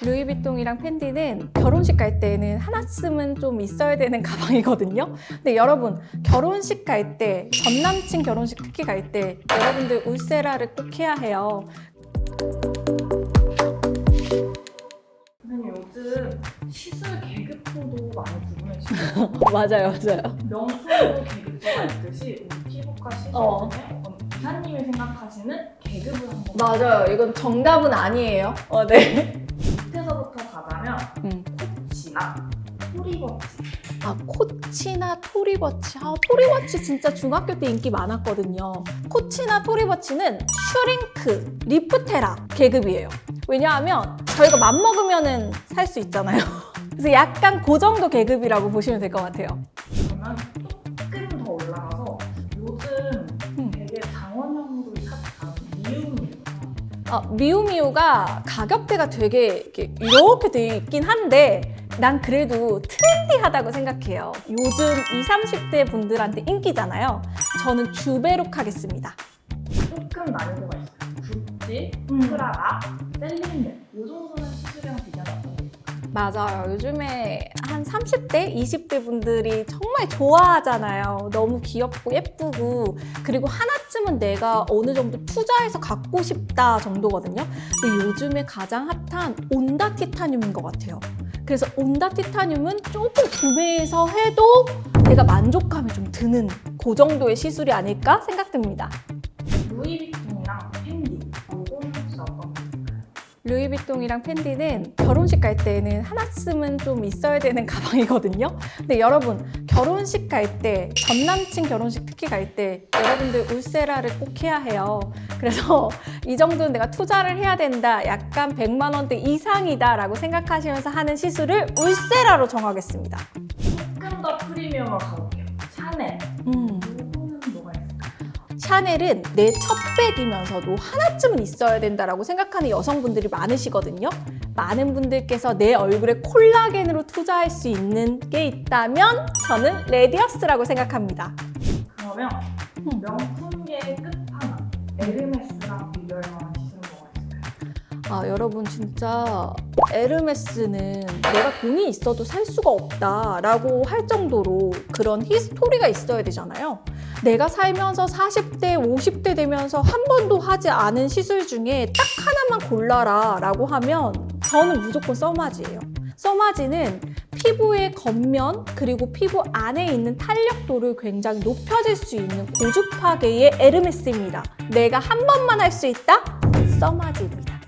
루이비통이랑 팬디는 결혼식 갈 때는 하나쯤은 좀 있어야 되는 가방이거든요. 근데 여러분 결혼식 갈 때, 전 남친 결혼식 특히 갈 때 여러분들 울세라를 꼭 해야 해요. 선생님 요즘 시술 계급도도 많이 구분해 주시고 맞아요, 맞아요. 명품도 계급도가 있듯이 우리 피부과 시술 어. 중에 어떤 이사님이 생각하시는 계급을 한번 맞아요. 이건 정답은 아니에요. 어, 네. 토리버치 아, 코치나 토리버치. 아, 토리버치 진짜 중학교 때 인기 많았거든요. 코치나 토리버치는 슈링크, 리프테라 계급이에요. 왜냐하면 저희가 맘먹으면은 살수 있잖아요. 그래서 약간 그 정도 계급이라고 보시면 될 것 같아요. 그러면 조금 더 올라가서 요즘 음. 되게 장원영들이 핫한 미움이에요 아, 미우미우가 가격대가 되게 이렇게, 이렇게 돼 있긴 한데 난 그래도 트렌디하다고 생각해요. 요즘 20, 30대 분들한테 인기잖아요. 저는 주베룩 하겠습니다. 조금 난이도가 있어요 구찌, 음. 프라다, 셀린느 요 정도는 시술이랑 어때요? 맞아요. 요즘에 한 30대, 20대 분들이 정말 좋아하잖아요. 너무 귀엽고 예쁘고 그리고 하나쯤은 내가 어느 정도 투자해서 갖고 싶다 정도거든요. 근데 요즘에 가장 핫한 온다 티타늄인 것 같아요. 그래서 온다 티타늄은 조금 구매해서 해도 내가 만족감이 좀 드는 그 정도의 시술이 아닐까 생각됩니다. 루이비통이랑 팬디 어떤 팬디는 결혼식 갈 때는 하나쯤은 좀 있어야 되는 가방이거든요. 근데 여러분 결혼식 갈 때, 전 남친 결혼식 특히 갈 때 여러분들 울세라를 꼭 해야 해요. 그래서 이 정도는 내가 투자를 해야 된다. 약간 100만 원대 이상이다라고 생각하시면서 하는 시술을 울세라로 정하겠습니다. 조금 더 프리미엄으로 가볼게요. 샤넬. 음. 샤넬은 내 첫 백이면서도 하나쯤은 있어야 된다라고 생각하는 여성분들이 많으시거든요. 많은 분들께서 내 얼굴에 콜라겐으로 투자할 수 있는 게 있다면 저는 레디어스라고 생각합니다. 그러면 음. 명품계의 끝판왕 에르메스랑 비교할 만한 시술은 뭐가 있을까요? 아, 여러분 진짜 에르메스는 내가 돈이 있어도 살 수가 없다라고 할 정도로 그런 히스토리가 있어야 되잖아요. 내가 살면서 40대, 50대 되면서 한 번도 하지 않은 시술 중에 딱 하나만 골라라 라고 하면 저는 무조건 써마지예요. 써마지는 피부의 겉면 그리고 피부 안에 있는 탄력도를 굉장히 높여줄 수 있는 고주파계의 에르메스입니다. 내가 한 번만 할 수 있다? 써마지입니다.